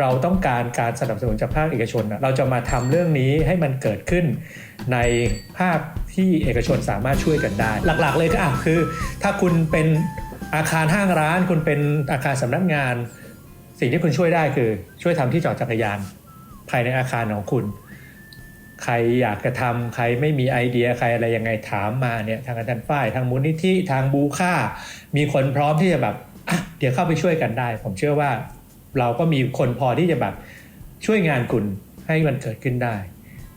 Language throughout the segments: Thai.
เราต้องการการสนับสนุนจากภาคเอกชน เราจะมาทำเรื่องนี้ให้มันเกิดขึ้นในภาคที่เอกชนสามารถช่วยกันได้ หลักๆเลยก็คือ ถ้าคุณเป็นอาคารห้างร้าน คุณเป็นอาคารสำนักงาน สิ่งที่คุณช่วยได้คือ ช่วยทำที่จอดจักรยาน ภายในอาคารของคุณ ใครอยากจะทำใครไม่มีไอเดียใครอะไรยังไงถามมาเนี่ยทางอาจารย์ฝ้ายทางมูลนิธิทางบูค่า มีคนพร้อมที่จะแบบเดี๋ยวเข้าไปช่วยกันได้ ผมเชื่อว่า เราก็มีคนพอที่จะแบบช่วยงานคุณให้มันเกิดขึ้นได้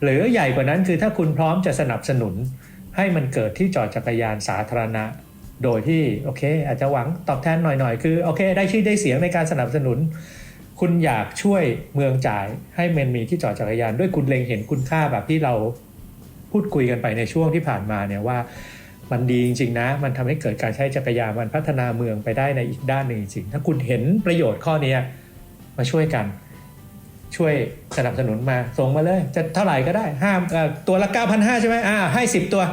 หรือใหญ่กว่านั้นคือถ้าคุณพร้อมจะสนับสนุน ให้มันเกิดที่จอดจักรยานสาธารณะ โดยที่โอเค อาจจะหวังตอบแทนหน่อยๆ คือโอเค ได้ชื่อได้เสียงในการสนับสนุน คุณอยากช่วยเมืองจ่ายให้มันมีที่จอดจักรยาน ด้วยคุณเล็งเห็นคุณค่าแบบที่เราพูดคุยกันไปในช่วงที่ผ่านมาเนี่ยว่ามันดีจริงๆนะ มันทำให้เกิดการใช้จักรยาน มันพัฒนาเมืองไปได้ในอีกด้านหนึ่งจริง ถ้าคุณเห็นประโยชน์ข้อนี้ มาช่วยกัน ช่วยสนับสนุนมาส่งมาเลย จะเท่าไหร่ก็ได้ห้าเอ่อตัวละ9,500ใช่ไหมอ่าให้ 10 ตัว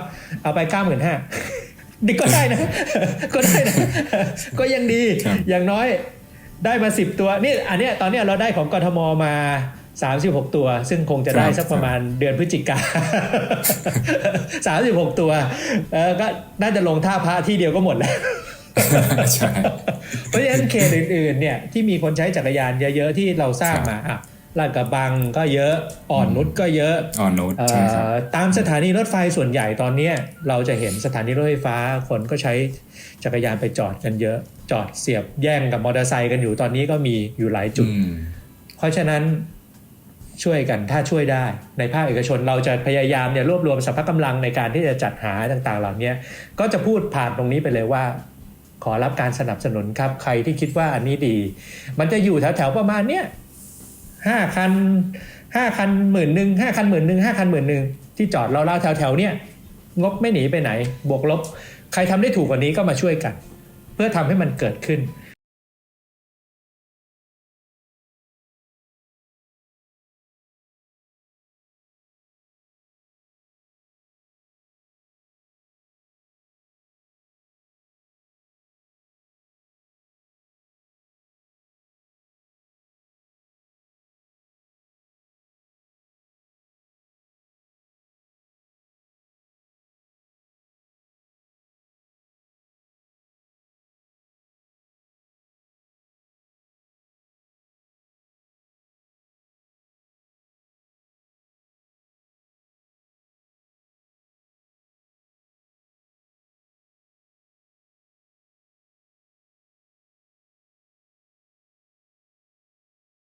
เอาไป95,000นี่ก็ได้นะ ก็ได้นะ ก็ยังดีครับอย่างน้อยได้มา 10 ตัวนี่อันเนี้ยตอนเนี้ยเราได้ของกทมมา36ตัว ซึ่งคงจะได้ครับสักประมาณเดือนพฤศจิกา36ตัวเออก็น่าจะลงท่าพระที่เดียวก็หมดแล้ว ใช่เพราะฉะนั้นเขตอื่นๆเนี่ยที่มีคนใช้จักรยานเยอะๆที่เราทราบมาอะลาดกระบังก็เยอะอ่อนนุชก็เยอะออนโนตเอ่ใช่ครับอตามสถานีรถไฟส่วนใหญ่ตอนเนี้ยเราจะเห็นสถานีรถไฟฟ้าคนก็ใช้จักรยานไปจอดกันเยอะ จอดเสียบแย่งกับมอเตอร์ไซค์กันอยู่ตอนนี้ก็มีอยู่หลายจุดอืมเพราะฉะนั้นช่วยกันถ้าช่วยได้ ในภาคเอกชนเราจะพยายามเนี่ยรวบรวมสรรพกำลังในการที่จะจัดหาต่างๆ เหล่านี้ก็จะพูดผ่านตรงนี้ไปเลยว่า ขอรับการสนับสนุนครับ ใครที่คิดว่าอันนี้ดี มันจะอยู่แถวๆประมาณเนี้ยห้าคันห้าคันหมื่นหนึ่งห้าคันหมื่นหนึ่งห้าคันหมื่นหนึ่งที่จอดเราเล่าๆแถวๆเนี้ยงบไม่หนีไปไหน บวกลบ ใครทำได้ถูกกว่านี้ก็มาช่วยกัน เพื่อทำให้มันเกิดขึ้น